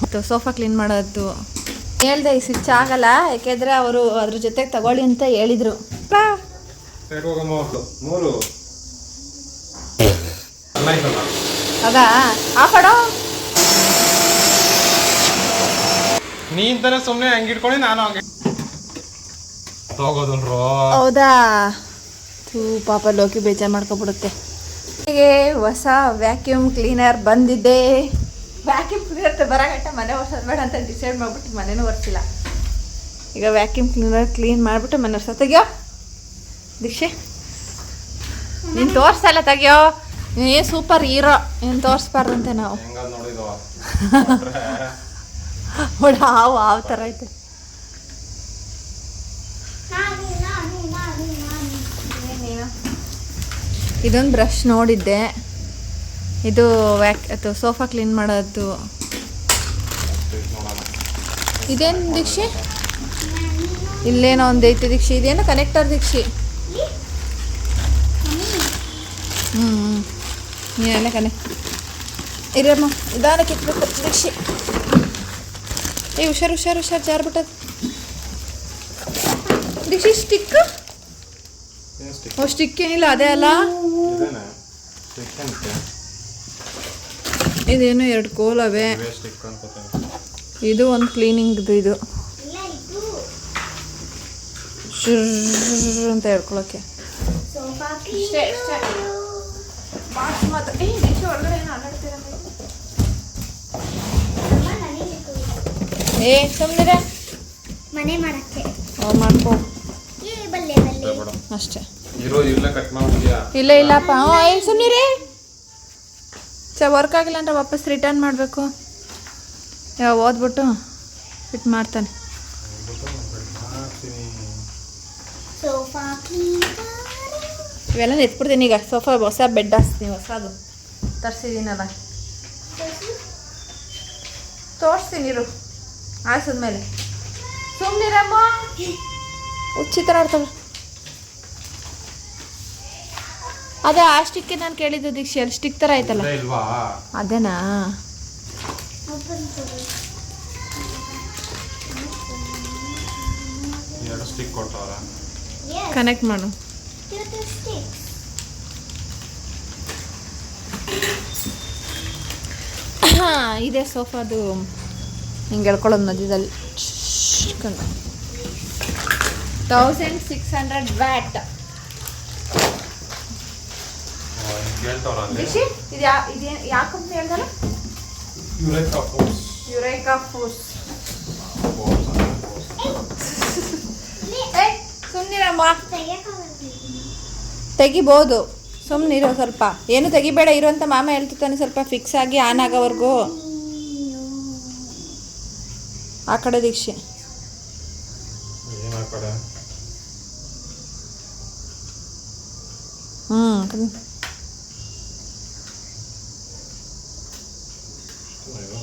ಮತ್ತು sofa clean ಮಾಡೋದು. ಹೇಳ್ದೆ ಈ ಸ್ವಿಚ್ ಆಗಲ್ಲ ಯಾಕೆಂದ್ರೆ ಅವರು ಅದ್ರ ಜೊತೆಗೆ ತಗೊಳ್ಳಿ ಅಂತ ಹೇಳಿದ್ರು. ಆಗ ಆಫಾಡೋ ನೀನ್ ತಾನೇ ಸುಮ್ಮನೆ ಹಂಗೆ ಇಟ್ಕೊಂಡು ನಾನು ಹಂಗೆ. ತಗೋದನ್ರೋ ಹೌದಾ? ತೂ ಪಾಪ ಲೋಕಿ ಬೇಜಾರು ಮಾಡ್ಕೊಬಿಡುತ್ತೆ. ಹೊಸ ವ್ಯಾಕ್ಯೂಮ್ ಕ್ಲೀನರ್ ಬಂದಿದೆ ವ್ಯಾಕ್ಯೂಮ್ ಕ್ಲೀನರ್ ಬರಗಟ್ಟ ಮನೆ ಒರ್ಸೋದು ಬೇಡ ಅಂತ ಡಿಸೈಡ್ ಮಾಡ್ಬಿಟ್ಟು ಮನೇನೂ ಒರೆಸಿಲ್ಲ. ಈಗ ವ್ಯಾಕ್ಯೂಮ್ ಕ್ಲೀನರ್ ಕ್ಲೀನ್ ಮಾಡಿಬಿಟ್ಟು ಮನೆ ಒರ್ಸೋ ತೆಗಿಯೋ. ದೀಕ್ಷೆ ನೀನು ತೋರಿಸಲ್ಲ ತೆಗಿಯೋ. ಏ ಏನು ಸೂಪರ್ ಹೀರೋ ನೀನು ತೋರಿಸ್ಬಾರ್ದಂತೆ ನಾವು. ಹಾವು ಹಾವು ಥರ ಐತೆ. ಇದೊಂದು ಬ್ರಷ್ ನೋಡಿದ್ದೆ. ಇದು ವ್ಯಾಕ್ ಅದು ಸೋಫಾ ಕ್ಲೀನ್ ಮಾಡೋದು. ಇದೇನು ದೀಕ್ಷಿ? ಇಲ್ಲೇನೋ ಒಂದು ಐತೆ ದೀಕ್ಷಿ. ಇದೇನು ಕನೆಕ್ಟರ್ ದೀಕ್ಷಿ? ಹ್ಞೂ ನೀನೆಲ್ಲ ಕನೆಕ್ಟ್ ಇರಮ್ಮ ನಿಧಾನ ಕಿತ್ಬೇಕು ದೀಕ್ಷಿ. ಏ, ಹುಷಾರು ಹುಷಾರು ಹುಷಾರು ಜಾರ್ಬಿಟ್ಟದು ದೀಕ್ಷಿ ಸ್ಟಿಕ್ಕು ಏನು ಸ್ಟಿಕ್ ಓ ಸ್ಟಿಕ್ ಏನಿಲ್ಲ ಅದೇ ಅಲ್ಲ? ಇದೇನೆ? ಎರಡು ಕೋಲವೆ ಇದು ಒಂದು ಕ್ಲೀನಿಂಗ್ ಇದು. ಶುರ್ ಅಂತ ಹೇಳ್ಕೊಳಕ್ಕೆ. ಏ ಸುಮ್ಮನೆ ಮನೆ ಮಾಡಕ್ಕೆ. ಮಾಡ್ಕೋ. ಅಷ್ಟೇ. ಇರೋ ಇಲ್ಲ ಕಟ್ ಮಾಡ್ಬಿಡ್ಯಾ ಇಲ್ಲ ಇಲ್ಲಪ್ಪ. ಹ್ಞೂ ಸ ಚ ವರ್ಕ್ ಆಗಿಲ್ಲ ಅಂದ್ರೆ ವಾಪಸ್ ರಿಟರ್ನ್ ಮಾಡಬೇಕು. ಯಾವ ಓದ್ಬಿಟ್ಟು ಫಿಟ್ ಮಾಡ್ತಾನೆ. ಇವೆಲ್ಲ ಎತ್ಬಿಡ್ತೀನಿ ಈಗ. ಸೋಫಾ ಹೊಸ ಬೆಡ್ ಹಾಸ್ತೀನಿ ಹೊಸದು. ತರಿಸಿದ್ದೀನಲ್ಲ ತೋರಿಸ್ತೀನಿ ಇರು. ಆಯ್ಸದ್ಮೇಲೆ ಸುಮ್ಮನಿರಮ್ಮ ಹುಚ್ಚಿ ಥರ ಆಡ್ತಾವೆ ಅದೇ ಆ ಸ್ಟಿಕ್ ನಾನು ಕೇಳಿದ್ದು ದೀಕ್ಷೆ ಅಲ್ಲಿ ಸ್ಟಿಕ್ ಥರ ಆಯ್ತಲ್ಲ ಇದೇ ಅದೇನಾ? ಎರಡು ಸ್ಟಿಕ್ ಕೊಟ್ಟವ್ರ. ಕನೆಕ್ಟ್ ಮಾಡು. ಇದೆ ಸೋಫಾದು ಹಿಂಗೆ ಹೇಳ್ಕೊಳ್ಳೋದು ಮಧ್ಯದಲ್ಲಿ. ತೌಸಂಡ್ ಸಿಕ್ಸ್ ಹಂಡ್ರೆಡ್ ವ್ಯಾಟ್ ಅಲ್ಲಿ ದಿಶಿ ಇದು ಯಾ ಇದು ಯಾವ ಕಂಪ್ನಿ ಹೇಳ್ದಲ್ಲ? Eureka Forbes. Eureka Forbes. ಸುಮ್ಮನಿರಮ್ಮ ತೆಗಿಬೋದು. ಸುಮ್ಮನಿರೋ ಸ್ವಲ್ಪ. ಏನು ತೆಗಿಬೇಡ ಇರುವಂತ ಮಾಮ ಹೇಳ್ತಿರ್ತಾನೆ ಸ್ವಲ್ಪ ಫಿಕ್ಸ್ ಆಗಿ ಆನ್ ಆಗೋವರೆಗೂ. ಆ ಕಡೆ ದೀಕ್ಷೆ. ಹ್ಞೂ ಅಯ್ಯೋ.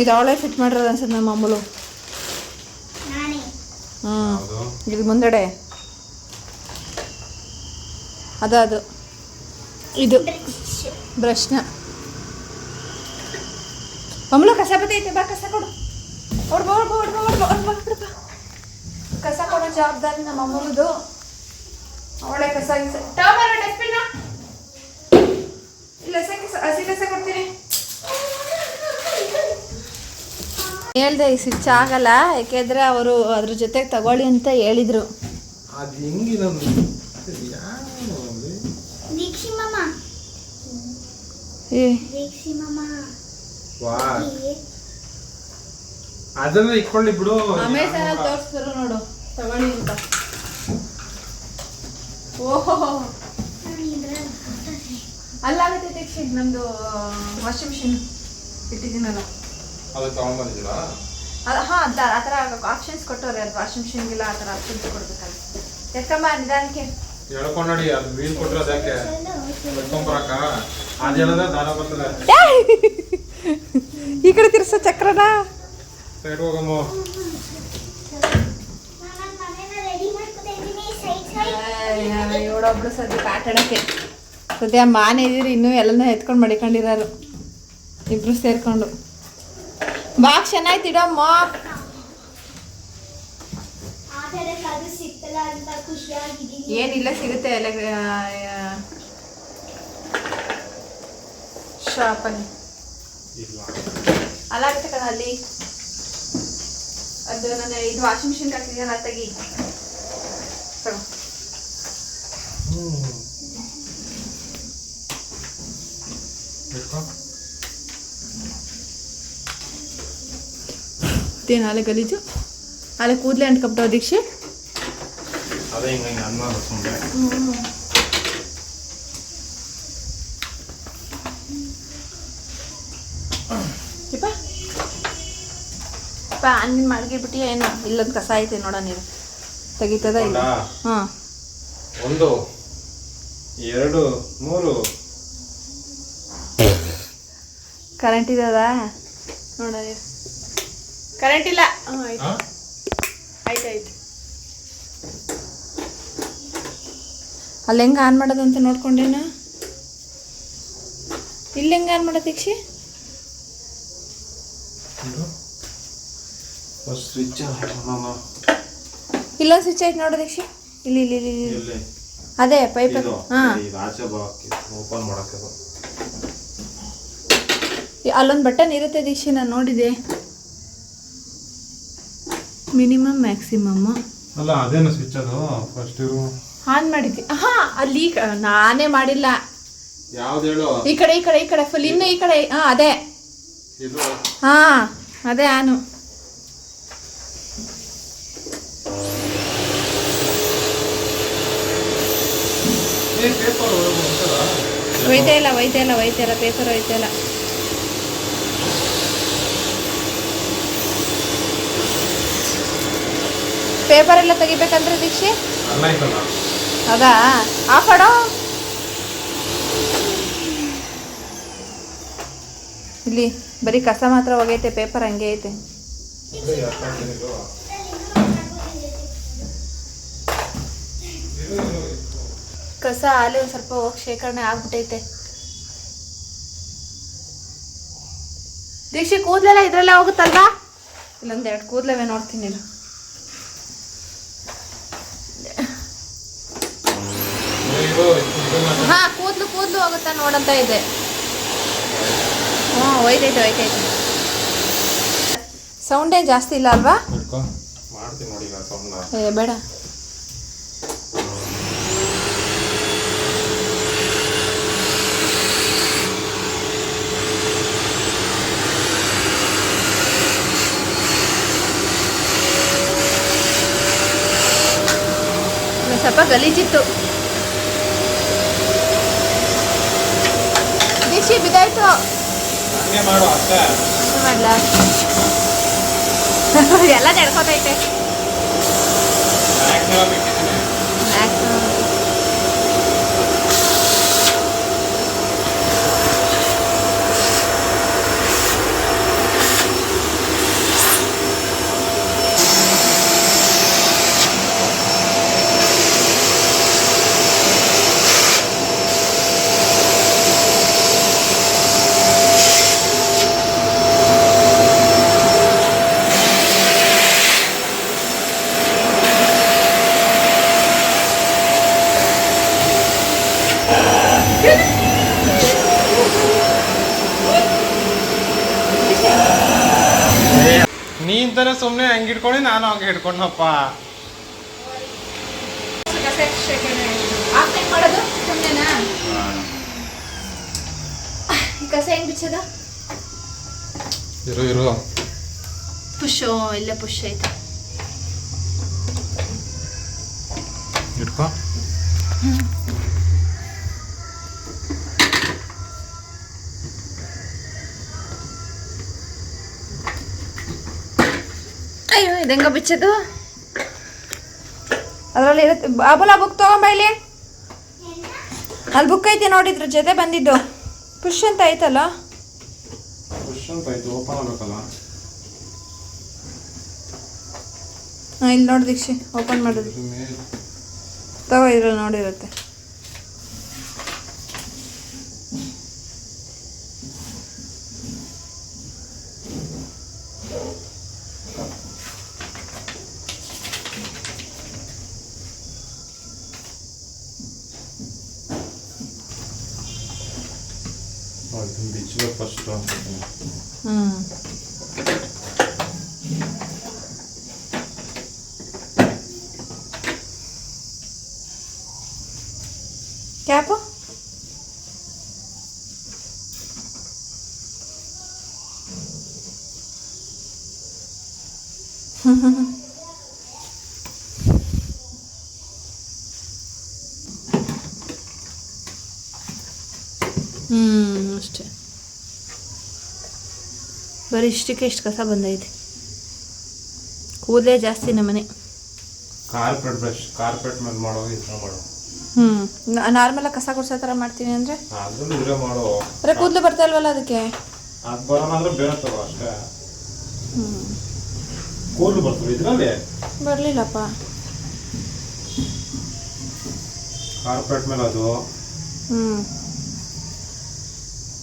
ಇದು ಅವಳೇ ಫಿಟ್ ಮಾಡಿರೋದು ಅನ್ಸುತ್ತೆ ನಮ್ಮ ಅಮ್ಮಳು. ನಾನೇ. ಹ್ಞೂ ಹೌದು. ಇಲ್ಲಿ ಮುಂದಡೆ. ಅದು ಅದು ಇದು ಬ್ರಷ್ನ. ಮಮ್ಮಳು ಕಸ ಬತ್ತೈತೆ ಬಾ ಕಸ ಕೊಡು. ಹೊಡ್ಬೋ ಹೊಡ್ಬೋ ಹೊಡ್ಬೋ ಹೊಡ್ಬೋ ಹೊಡ್ಬೋ ಬಾ ಹೊಡ್ ಬಾ ಹೊಡ್ ಬಾ ಹೊಡ್ ಬಾ. ಕಸ ಕೊಡೋ ಜವಾಬ್ದಾರಿ ನಮ್ಮ ಅಮ್ಮಳದು. ಅವಳೆ ಕಸ ಇಲ್ಲ ಕಸ ಹಸಿ ಕಸ ಕೊಡ್ತೀನಿ. ಹೇಳ್ದೆ ಈ ಸ್ವಿಚ್ ಆಗಲ್ಲ ಯಾಕೆಂದ್ರೆ ಅವರು ಅದ್ರ ಜೊತೆಗೆ ತಗೊಳ್ಳಿ ಅಂತ ಹೇಳಿದ್ರು. ಅದು ದೀಕ್ಷಿ ಮಾಮ. ಏ. ದೀಕ್ಷಿ ಮಾಮ. ವಾ. ಅದನ್ನ ಇಟ್ಕೊಳ್ಳಿ ಬಿಡು. ಅಮೆಝಾನಲ್ಲಿ ತೋರಿಸ್ತಾರೆ ನೋಡು ತಗೊಳ್ಳಿ ಅಂತ. ಓಹೋ. ನಾನು ಅಲ್ಲಾಗುತ್ತೆ ದೀಕ್ಷಿತ್ ನಮ್ದು ವಾಷಿಂಗ್ ಮಿಷಿನ್ ಇಟ್ಟಿದ್ದೀನಲ್ಲ. ಅದು ತಗೊಂಡ್ಬಂದಿದ್ದೀರಾ ಹಾಂ ಅದ ಆ ಥರ ಆಪ್ಷನ್ಸ್ ಕೊಟ್ಟವ್ರೆ ಅದು ವಾಷಿಂಗ್ ಮಿಷಿನ್ಗೆಲ್ಲ ಆ ಥರ ಆಪ್ಷನ್ಸ್ ಕೊಡ್ಬೇಕಲ್ಲ ಎತ್ಕೊಂಬ ನಿಧಾನಕ್ಕೆ. ಹೇಳ್ಕೊಂಡು ನೋಡಿ ಅದು ವೀಲ್ ಕೊಟ್ಟಿರೋದು ಯಾಕೆ ಎತ್ಕೊಂಬರಕ್ಕ. ಅದು ಹೇಳಿದ್ರೆ ದಾರ ಬರ್ತದೆ. ಈ ಕಡೆ ತಿರ್ಸೋ ಚಕ್ರನ. ಸೈಡ್ ಹೋಗಮ್ಮ. ಇವಳೊಬ್ಳು ಸದ್ಯಕ್ಕೆ ಆಟ ಆಡಕ್ಕೆ ಸದ್ಯ ಮಾನೇ ಇದ್ದೀರಿ ಇನ್ನೂ ಎಲ್ಲನೂ ಎತ್ಕೊಂಡು ಮಡಿಕೊಂಡಿರೋರು. ಇಬ್ರು ಸೇರ್ಕೊಂಡು. ಬಾಕ್ ಚೆನ್ನಾಯ್ತು ಇಡಮ್ಮ. ಏನಿಲ್ಲ ಸಿಗುತ್ತೆ ಎಲ್ಲ ಶಾಪಲ್ಲಿ. ಅಲ್ಲ ಕಣ ಅಲ್ಲಿ. ಅದು ನನ್ನ ಇದು ವಾಷಿಂಗ್ ಮಿಷಿನ್ ಹಾಕಿದ್ಯಲ್ಲ ತೆಗಿ. ತಗೋ. ಇದೇನು ಅಲೆ ಗಲೀಜು? ಅಲೆ ಕೂದಲೇ ಅಂಟ್ಕೊಬಿಟ್ಟು ದೀಕ್ಷೆ? ಅದೇ ಹಿಂಗೆ ಸುಮ್ಮನೆ ಮಾಡ್ಗಿಬಿಟ್ಟು ಏನು ಇಲ್ಲೊಂದು ಕಸ ಐತೆ ನೋಡ ನೀರು ತೆಗಿತದ ಇಲ್ಲ? ಹಾ ಹಾಂ. ಒಂದು ಎರಡು ಮೂರು. ಕರೆಂಟ್ ಇದದ? ನೋಡ ನೀರು ಕರೆಂಟ್ ಇಲ್ಲ. ಹಾಂ ಆಯ್ತು. ಆಯ್ತು ಆಯ್ತು. ಅಲ್ಲಿ ಹೆಂಗೆ ಆನ್ ಮಾಡೋದಂತ ನೋಡ್ಕೊಂಡೇನ? ಇಲ್ಲಿ ಹೆಂಗೆ ಆನ್ ಮಾಡೋದು ದೀಕ್ಷಿ? ಇಲ್ಲ ಸ್ವಿಚ್ ಆಯ್ತು ನೋಡು ದೀಕ್ಷಿ. ಇಲ್ಲಿ ಇಲ್ಲಿ ಇಲ್ಲಿ ಇಲ್ಲಿ. ಅದೇ ಪೈಪ್ ಇದು ಹಾಂ. ಅಲ್ಲೊಂದು ಬಟನ್ ಇರುತ್ತೆ ದೀಕ್ಷಿ ನಾನು ನೋಡಿದೆ. ಮಿನಿಮಮ್ ಮ್ಯಾಕ್ಸಿಮಮ್ ಅಲ್ಲ ಅದೇನ ಸ್ವಿಚ್ ಅದು? ಫಸ್ಟ್ ಇರು. ಆನ್ ಮಾಡಿದ್ವಿ ಹಾ ಅಲ್ಲಿ ಈ ಕ- ನಾನೇ ಮಾಡಿಲ್ಲ. ಯಾವ್ದು ಹೇಳು? ಈ ಕಡೆ ಈ ಕಡೆ ಈ ಕಡೆ ಫುಲ್ ಇನ್ನು ಈ ಕಡೆ. ಹಾ ಅದೇ. ಇದು? ಹಾ ಅದೇ ಆನು. ಏ ಪೇಪರ್ ಒಯ್ತಾ ಇಲ್ಲ ಒಯ್ತಾ ಇಲ್ಲ ಒಯ್ತಾ ಇಲ್ಲ ಪೇಪರ್ ಒಯ್ತಾ ಇಲ್ಲ. ಪೇಪರ್ ಎಲ್ಲ ತೆಗಿಬೇಕಂದ್ರೆ ದೀಕ್ಷೆ? ಹೌದಾ? ಆ ಇಲ್ಲಿ ಬರೀ ಕಸ ಮಾತ್ರ ಹೋಗೈತೆ ಪೇಪರ್ ಹಂಗೆ ಐತೆ. ಕಸ ಆಲೆ ಒಂದ್ ಸ್ವಲ್ಪ ಹೋಗಿ ಶೇಖರಣೆ ಆಗ್ಬಿಟ್ಟೈತೆ ದೀಕ್ಷೆ ಕೂದಲೆಲ್ಲ ಇದ್ರಲ್ಲೇ ಹೋಗುತ್ತಲ್ವಾ? ಇಲ್ಲೊಂದು ಎರಡು ಕೂದಲವೇ ನೋಡ್ತೀನಿ ಇರು. ಇದು, ಇದು ಮಾತ್ರ. ಹಾ ಹೋಗುತ್ತಾ ನೋಡಂತ ಇದೆ. ಹ್ಞೂ ಒಯ್ತೈತೆ ಒಯ್ತೈತೆ ಸೌಂಡೇ ಜಾಸ್ತಿ ಇಲ್ಲ ಅಲ್ವಾ? ಮಾಡ್ತೀನಿ ನೋಡಿ ಈಗ ಏ ಬೇಡ. ಸ್ವಲ್ಪ ಗಲೀಜಿತ್ತು ದೀಕ್ಷಿ ಬಿದ್ದಾಯ್ತು ಹಂಗೆ ಮಾಡು ಅಷ್ಟೇ ಏನು ಮಾಡ್ಲಾ ಎಲ್ಲ ನಡ್ಕೋತೈತೆ ಮ್ಯಾಕ್ಸಿಮಮ್ ಇಟ್ಟಿದ್ದೀನಿ ನೀನ್ ತಾನೇ ಸುಮ್ಮನೆ ಹಂಗೆ ಹಿಡ್ಕೊಂಡು ನಾನು ಹಂಗೆ ಹಿಡ್ಕೊಂಡಪ್ಪ. ಮಾಡೋದು? ಸುಮ್ಮನೆನಾ ಕಸ ಹೆಂಗ್ ಬಿಚ್ಚದ? ಇರು ಇರು. ಪುಷ್ ಇಲ್ಲೇ ಪುಷ್ ಐತೆ. ಇಟ್ಕೋ ಅಯ್ಯೋ ಬಿಚ್ಚದು? ಬಿಚ್ಚೋದು ಅದರಲ್ಲಿ ಇರುತ್ತೆ. ಬಾಬುಲ ಬುಕ್ ತಗೊಂಬ ಇಲ್ಲಿ. ಅಲ್ಲಿ ಬುಕ್ ಐತೆ ನೋಡಿದ್ರ ಜೊತೆ ಬಂದಿದ್ದು. ಪುಷ್ ಅಂತ ಐತಲ್ಲ? ಹಾಂ ಇಲ್ಲಿ ನೋಡಿ ದೀಕ್ಷಿ ಓಪನ್ ಮಾಡೋದು ತಗೋ ಇದ್ರಲ್ಲಿ ನೋಡಿರುತ್ತೆ. ಅದನ್ನ ಬಿಚ್ಚಬೇಕು ಫಸ್ಟು ಹ್ಞೂ ಕ್ಯಾಪು ಹ್ಞೂ ಅಷ್ಟೇ. ಬರೀ ಇಷ್ಟಕ್ಕೆ ಇಷ್ಟು ಕಸ ಬಂದೈತೆ. ಕೂದಲೇ ಜಾಸ್ತಿ ನಮ್ಮನೆ ಕಾರ್ಪೆಟ್ ಬ್ರಷ್ ಕಾರ್ಪೆಟ್ ಮೇಲೆ ಮಾಡೋ ಮಾಡೋ. ಹ್ಞೂ ನಾರ್ಮಲಾಗಿ ಕಸ ಗುಡ್ಸೋ ಥರ ಮಾಡ್ತೀನಿ ಅಂದರೆ? ಅದನ್ನು ಇದ್ರೆ ಮಾಡೋ. ಬರೀ ಕೂದಲು ಬರ್ತಾ ಇಲ್ವಲ್ಲ ಅದಕ್ಕೆ? ಅದು ಬರೋಣ ಅಂದ್ರೆ ಬೇರೆ ತಗೋ ಅಷ್ಟೇ. ಹ್ಞೂ ಕೂದಲು ಬರ್ತವೆ ಇದರಲ್ಲಿ? ಬರಲಿಲ್ಲಪ್ಪ. ಕಾರ್ಪೆಟ್ ಮೇಲೆ ಅದು. ಹ್ಞೂ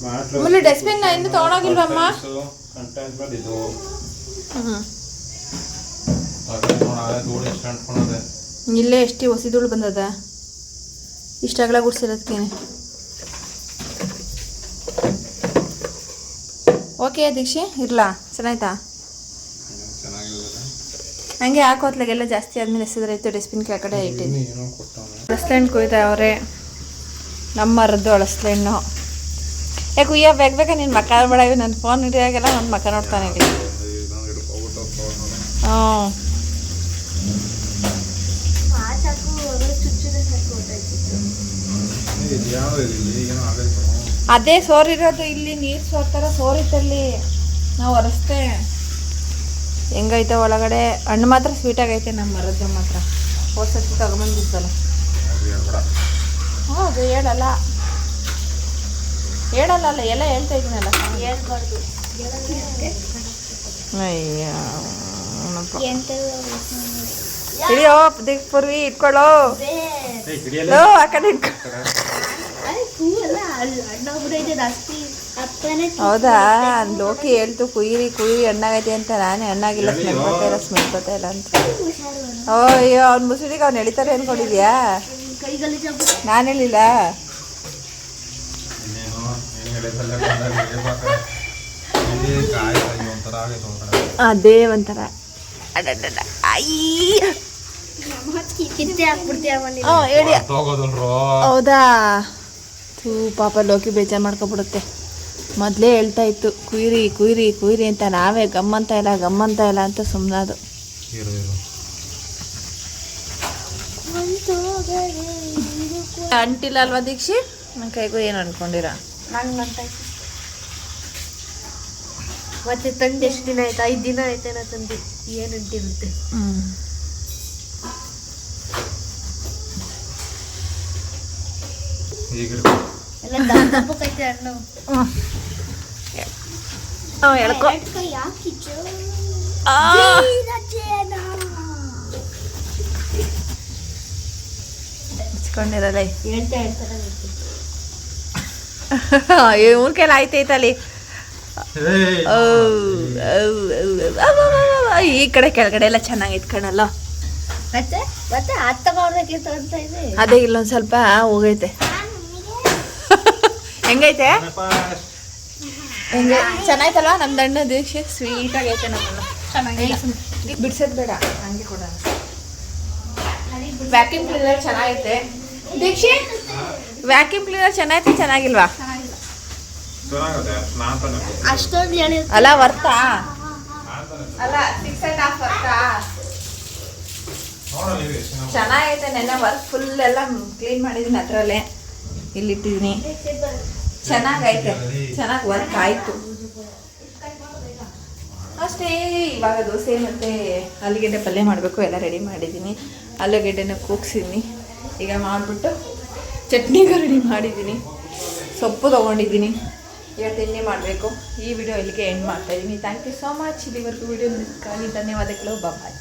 ಆಮೇಲೆ ಡಸ್ಟ್ಬಿನ್ ಇನ್ನು ತಗೊಂಡೋಗಿಲ್ವಮ್ಮ ಕಂಟೆಂಟ್ ಮೇಲೆ ಅಂಟ್ಕೊಳದೆ ಇಲ್ಲೇ ಎಷ್ಟು ಹೊಸಿ ಧೂಳು ಬಂದದ? ಇಷ್ಟಾಗಲ ಗುಡ್ಸಿರೋದಕ್ಕೇನೆ ಓಕೆ ದೀಕ್ಷೆ ಇರ್ಲಾ? ಚೆನ್ನಾಯ್ತಾ? ಹಂಗೆ ಹಾಕೋತ್ಲಾಗೆಲ್ಲ ಜಾಸ್ತಿ ಆದ್ಮೇಲೆ ಎಸೆದ್ರೆ ಇತ್ತು ಡಸ್ಟ್ಬಿನ್ ಕೆಳಗಡೆ ಇಟ್ಟಿದ್ದೀನಿ ಏನೋ ಕುಯ್ತಾ ಕುಯ್ದವ್ರೆ. ನಮ್ಮ ಮರದ್ದು ಅಳಸ್ಲೆಣ್ಣು ಏ ಕುಯ್ಯ ಬೇಗ ಬೇಗ ನಿನ್ನ ಮಕ್ಕ ಬೇಡ ಇವು ನನ್ನ ಫೋನ್ ಹಿಡಿಯಾಗೆಲ್ಲ ನನ್ನ ಮಕ್ಕ ನೋಡ್ತಾನೆ ಇಲ್ಲಿ ಹ್ಞೂ ಅದೇ ಸೋರಿರೋದು ಇಲ್ಲಿ ನೀರು ಸೋರ್ತಾರ ಸೋರಿತಲ್ಲಿ ನಾವು ಒರೆಸ್ತೆ ಹೆಂಗೈತೆ ಒಳಗಡೆ? ಹಣ್ಣು ಮಾತ್ರ ಸ್ವೀಟ್ ಆಗೈತೆ ನಮ್ಮ ಮರದ ಮಾತ್ರ. ಹೋಸತಿ ತಗೊಂಬಂದಿದ್ದಲ್ಲ. ಅದು ಹೌದು ಹೇಳಲ್ಲ. ಹೇಳಲ್ಲ ಅಲ್ಲ ಎಲ್ಲ ಹೇಳ್ತಾ ಇದ್ದೀನಲ್ಲ. ಅಯ್ಯೋ ಹಿಡಿಯೋ ದಿಕ್ ಪೂರ್ವಿ ಇಟ್ಕೊಳ್ಳೋ. ಆ ಕಡೆ ಹೌದಾ? ಲೋಕಿ ಹೇಳ್ತು ಕುಯ್ಯಿರಿ ಕುಯ್ಯಿರಿ ಹಣ್ಣಾಗೈತೆ ಅಂತ. ನಾನೇ ಹಣ್ಣಾಗಿಲ್ಲ ಸ್ಮೆಲ್ ಬರ್ತಾ ಇಲ್ಲ ಸ್ಮೆಲ್ ಬರ್ತಾ ಇಲ್ಲ ಅಂತ. ಅಯ್ಯೋ ಅವ್ನ ಮುಸುಡಿಗೆ ಅವ್ನು ಎಳಿತಾರೆ ಅನ್ಕೊಂಡಿದ್ಯಾ ನಾನು ಹೇಳಿಲ್ಲ ಇನ್ನೇನು ಏನು ಹೇಳಿದಲ್ಲ ಇಲ್ಲಿ ಕಾಯಿ ಕಾಯಿ ಒಂಥರ ಆಗೈತೆ ಒಂಥರ ಅದೇ ಒಂಥರ ಅಡಡಡ ಅಯ್ಯ ಕಿತ್ತೆ ಹಾಕ್ಬಿಡ್ತೀಯ ಮನೆ ಹ್ಞೂ ಒಂಥರ ಹೋಗೋದಲ್ರೋ ಹೌದಾ? ತೂ ಪಾಪ ಲೋಕಿ ಬೇಜಾರು ಮಾಡ್ಕೊಬಿಡುತ್ತೆ. ಮೊದಲೇ ಹೇಳ್ತಾ ಇತ್ತು ಕುಯ್ರಿ ಕುಯ್ರಿ ಕುಯ್ರಿ ಅಂತ ನಾವೇ ಗಮ್ಮಂತ ಇಲ್ಲ ಗಮ್ಮಂತ ಇಲ್ಲ ಅಂತ ಸುಮ್ಮನದು ಅಂಟಿಲ್ಲ ಅಲ್ವಾ ದೀಕ್ಷಿ? ನನ್ನ ಕೈಗೂ ಏನು ಅನ್ಕೊಂಡಿರ? ಮತ್ತೆ ತಂದು ಎಷ್ಟು ದಿನ ಆಯ್ತು? ಐದು ದಿನ ಆಯ್ತೇನ ತಂದು. ಏನು ಅಂಟಿರುತ್ತೆ ಹ್ಞೂ ಈಗ ಎಲ್ಲ ದಪ್ಪ ದಪ್ಪಕ್ಕೈತೆ ಹಣ್ಣು ಹ್ಞೂ ಹೇಳ್ಕೊ ಕೈ ಹಾಕಿಚ್ಚು ಆ! ಹಚ್ಕೊಂಡಿರಲ್ಲ ಹೇಳ್ತಾ ಹೇಳ್ತಾರೆ ಇವನ್ ಕೈಲಿ ಆಯ್ತೈತಲ್ಲಿ ಈ ಕಡೆ ಕೆಳಗಡೆ ಎಲ್ಲ ಇತ್ತು ಕಣಲ್ಲ ಅದೇ ಇಲ್ಲೊಂದು ಸ್ವಲ್ಪ ಹೋಗೈತೆ. ಹೆಂಗೈತೆ? ಹೆಂಗೆ? ಚೆನ್ನಾಯ್ತಲ್ಲ ನಮ್ಮ ದಣ್ಣ ದೀಕ್ಷೆ? ಸ್ವೀಟ್ ಆಗೈತೆ ನಮ್ಮನ್ನು. ಚೆನ್ನಾಗಿ ಬಿಡ್ಸೋದು ಬೇಡ. ಹಂಗೆ ಕೊಡ ವ್ಯಾಕ್ಯೂಮ್ ಕ್ಲೀನರ್ ಚೆನ್ನಾಗೈತೆ. ದೀಕ್ಷೆ? ವ್ಯಾಕ್ಯೂಮ್ ಕ್ಲೀನರ್ ಚೆನ್ನಾಗಿತ್ತು ಚೆನ್ನಾಗಿಲ್ವಾ? ಅಷ್ಟೊಂದು ಹೇಳಿ ಅಲ್ಲ ವರ್ತಾ? ಅಲ್ಲ ಸಿಕ್ಸ್ ಅಂಡ್ ಹಾಫ್ ವರ್ತಾ? ಚೆನ್ನಾಗೈತೆ ನೆನ್ನೆ ವರ್ಕ್ ಫುಲ್ ಎಲ್ಲ ಕ್ಲೀನ್ ಮಾಡಿದ್ದೀನಿ ಅದರಲ್ಲೇ. ಇಲ್ಲಿಟ್ಟಿದ್ದೀನಿ ಚೆನ್ನಾಗೈತೆ ಚೆನ್ನಾಗಿ ವರ್ಕ್ ಆಯಿತು. ಅಷ್ಟೇ ಇವಾಗ ದೋಸೆ ಮತ್ತು ಆಲೂಗೆಡ್ಡೆ ಪಲ್ಯ ಮಾಡಬೇಕು ಎಲ್ಲ ರೆಡಿ ಮಾಡಿದ್ದೀನಿ. ಆಲೂಗೆಡ್ಡೆನ ಕೂಗ್ಸಿದ್ದೀನಿ ಈಗ ಮಾಡಿಬಿಟ್ಟು ಚಟ್ನಿಗೂ ರೆಡಿ ಮಾಡಿದ್ದೀನಿ. ಸೊಪ್ಪು ತೊಗೊಂಡಿದ್ದೀನಿ. ಈಗ ತಿಂಡಿ ಮಾಡಬೇಕು. ಈ ವಿಡಿಯೋ ಇಲ್ಲಿಗೆ ಎಂಡ್ ಮಾಡ್ತಾಯಿದ್ದೀನಿ ಥ್ಯಾಂಕ್ ಯು ಸೋ ಮಚ್ ಇಲ್ಲಿವರೆಗೂ ವಿಡಿಯೋ ಧನ್ಯವಾದಗಳು. ಬಾಯ್